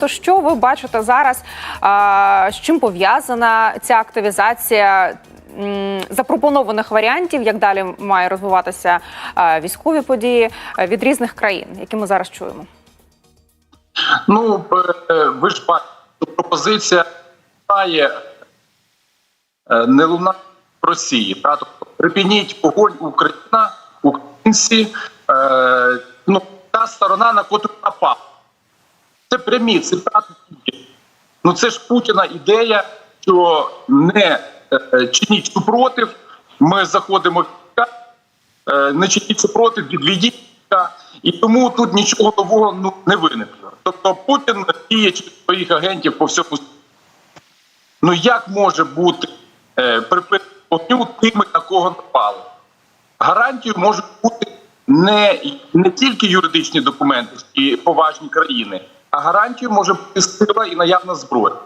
То що ви бачите зараз? а, З чим пов'язана ця активізація запропонованих варіантів, як далі має розвиватися військові події від різних країн, які ми зараз чуємо? Ну, е, ви ж бачите, пропозиція має е, не луна в Росії. Та? Тобто, припиніть огонь Україна, українці, е, ну, та сторона, на котру напав. Це прямі цитати Путіна. Ну це ж Путіна ідея, що не е, чиніть супротив, ми заходимо в е, не чиніть супротив, відведіть війська. І тому тут нічого нового ну, не виникло. Тобто Путін діє через своїх агентів по всьому світу. Ну як може бути е, припинення вогню тими, на кого напали? Гарантією можуть бути не, не тільки юридичні документи і поважні країни, а гарантію може бути сила і наявна зброя.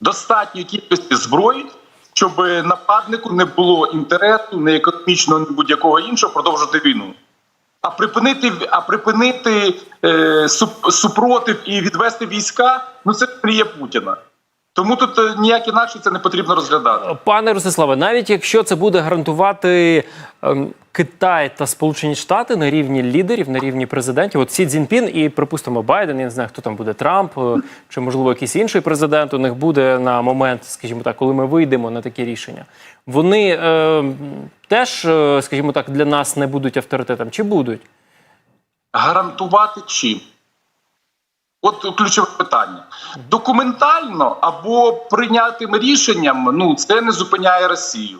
Достатньої кількості зброї, щоб нападнику не було інтересу, не економічного, ні будь-якого іншого продовжити війну. А припинити, а припинити е, суп, супротив і відвести війська ну це мрія Путіна. Тому тут е, ніяк інакше це не потрібно розглядати. Пане Ростиславе, навіть якщо це буде гарантувати ем, Китай та Сполучені Штати на рівні лідерів, на рівні президентів, от Сі Цзіньпін і припустимо Байден, я не знаю, хто там буде Трамп е, чи можливо якийсь інший президент. У них буде на момент, скажімо так, коли ми вийдемо на такі рішення. Вони е, теж, е, скажімо так, для нас не будуть авторитетом. Чи будуть? Гарантувати чим? От ключове питання. Документально або прийнятим рішенням ну це не зупиняє Росію.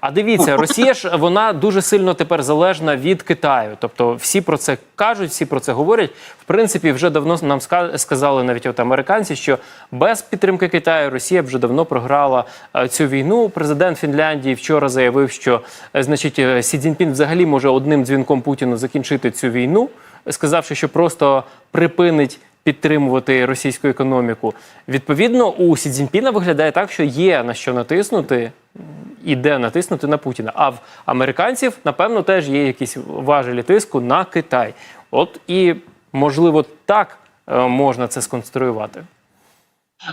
А дивіться, Росія ж вона дуже сильно тепер залежна від Китаю. Тобто всі про це кажуть, всі про це говорять. В принципі, вже давно нам сказали навіть от американці, що без підтримки Китаю Росія вже давно програла е, цю війну. Президент Фінляндії вчора заявив, що е, значить е, Сі Цзіньпін взагалі може одним дзвінком Путіну закінчити цю війну, сказавши, що просто припинить. Підтримувати російську економіку відповідно у Сі Цзіньпіна виглядає так, що є на що натиснути, і де натиснути на Путіна. А в американців, напевно, теж є якісь важелі тиску на Китай. От і можливо так е, можна це сконструювати.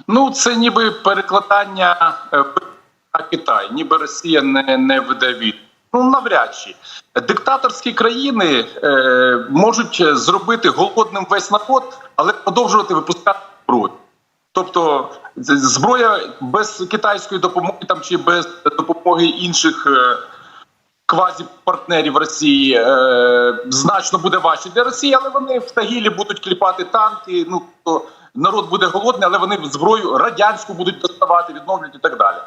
Ну це ніби перекладання е, на Китай, ніби Росія не, не веде. Ну навряд чи диктаторські країни е, можуть зробити голодним весь народ, але продовжувати випускати зброю. Тобто зброя без китайської допомоги там чи без допомоги інших е, квазіпартнерів Росії е, значно буде важче для Росії, але вони в Тагілі будуть кліпати танки. Ну то народ буде голодний, але вони зброю радянську будуть доставати, відновлювати і так далі.